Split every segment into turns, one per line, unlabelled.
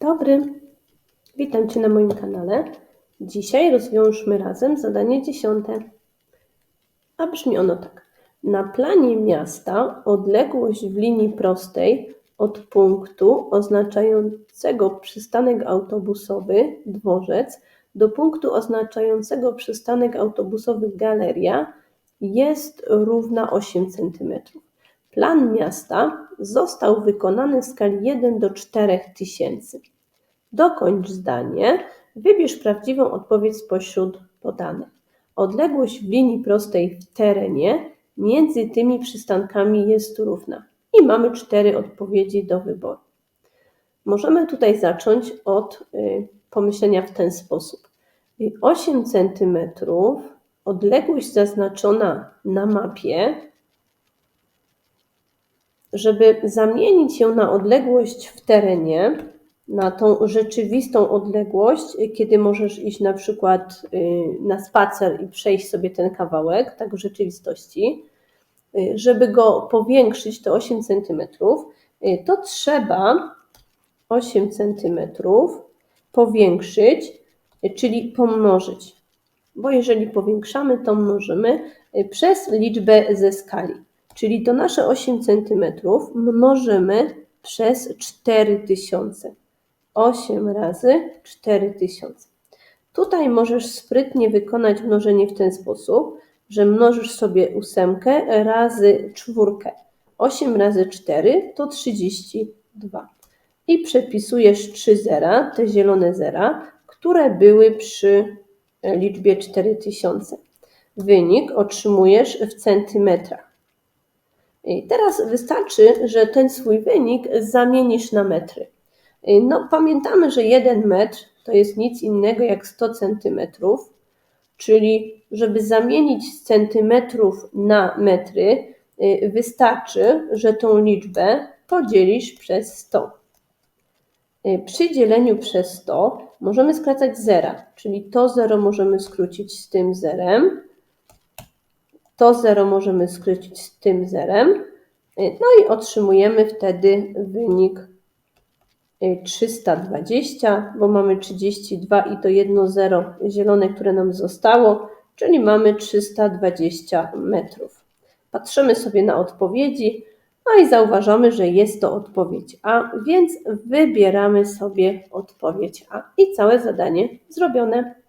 dobry, witam Cię na moim kanale. Dzisiaj rozwiążmy razem zadanie dziesiąte. A brzmi ono tak. Na planie miasta odległość w linii prostej od punktu oznaczającego przystanek autobusowy dworzec do punktu oznaczającego przystanek autobusowy galeria jest równa 8 cm. Plan miasta został wykonany w skali 1 do 4000. Dokończ zdanie. Wybierz prawdziwą odpowiedź spośród podanych. Odległość w linii prostej w terenie między tymi przystankami jest równa. I mamy cztery odpowiedzi do wyboru. Możemy tutaj zacząć od y, pomyślenia w ten sposób. 8 cm, odległość zaznaczona na mapie, żeby zamienić ją na odległość w terenie, na tą rzeczywistą odległość, kiedy możesz iść na przykład y, na spacer i przejść sobie ten kawałek, tak w rzeczywistości, y, żeby go powiększyć, to 8 cm, y, to trzeba 8 cm powiększyć, czyli pomnożyć. Bo jeżeli powiększamy, to mnożymy przez liczbę ze skali. Czyli to nasze 8 cm mnożymy przez 4000. 8 razy 4000. Tutaj możesz sprytnie wykonać mnożenie w ten sposób, że mnożysz sobie ósemkę razy czwórkę. 8 razy 4 to 32. I przepisujesz 3 zera, te zielone zera, które były przy liczbie 4000. Wynik otrzymujesz w centymetrach. I teraz wystarczy, że ten swój wynik zamienisz na metry. No, pamiętamy, że 1 metr to jest nic innego jak 100 centymetrów, czyli żeby zamienić z centymetrów na metry, y, wystarczy, że tą liczbę podzielisz przez 100. Y, przy dzieleniu przez 100 możemy skracać zera, czyli to 0 możemy skrócić z tym zerem, to 0 możemy skrócić z tym zerem, y, no i otrzymujemy wtedy wynik 320, bo mamy 32 i to jedno zero zielone, które nam zostało, czyli mamy 320 metrów. Patrzymy sobie na odpowiedzi, no i zauważamy, że jest to odpowiedź A, więc wybieramy sobie odpowiedź A i całe zadanie zrobione.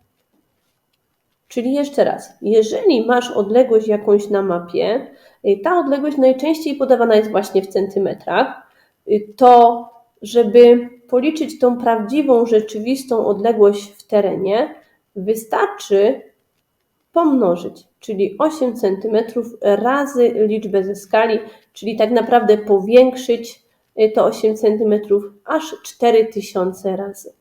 Czyli jeszcze raz, jeżeli masz odległość jakąś na mapie, y, ta odległość najczęściej podawana jest właśnie w centymetrach, y, to żeby policzyć tą prawdziwą, rzeczywistą odległość w terenie, wystarczy pomnożyć, czyli 8 cm razy liczbę ze skali, czyli tak naprawdę powiększyć y, to 8 cm aż 4000 razy.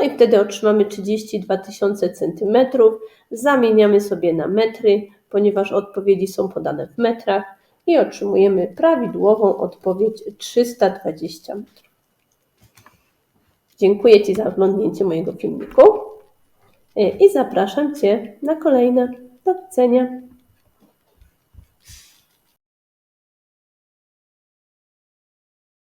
No i wtedy otrzymamy 32 tysiące centymetrów. Zamieniamy sobie na metry, ponieważ odpowiedzi są podane w metrach i otrzymujemy prawidłową odpowiedź 320 metrów. Dziękuję Ci za oglądnięcie mojego filmiku e, i zapraszam Cię na kolejne. Do widzenia.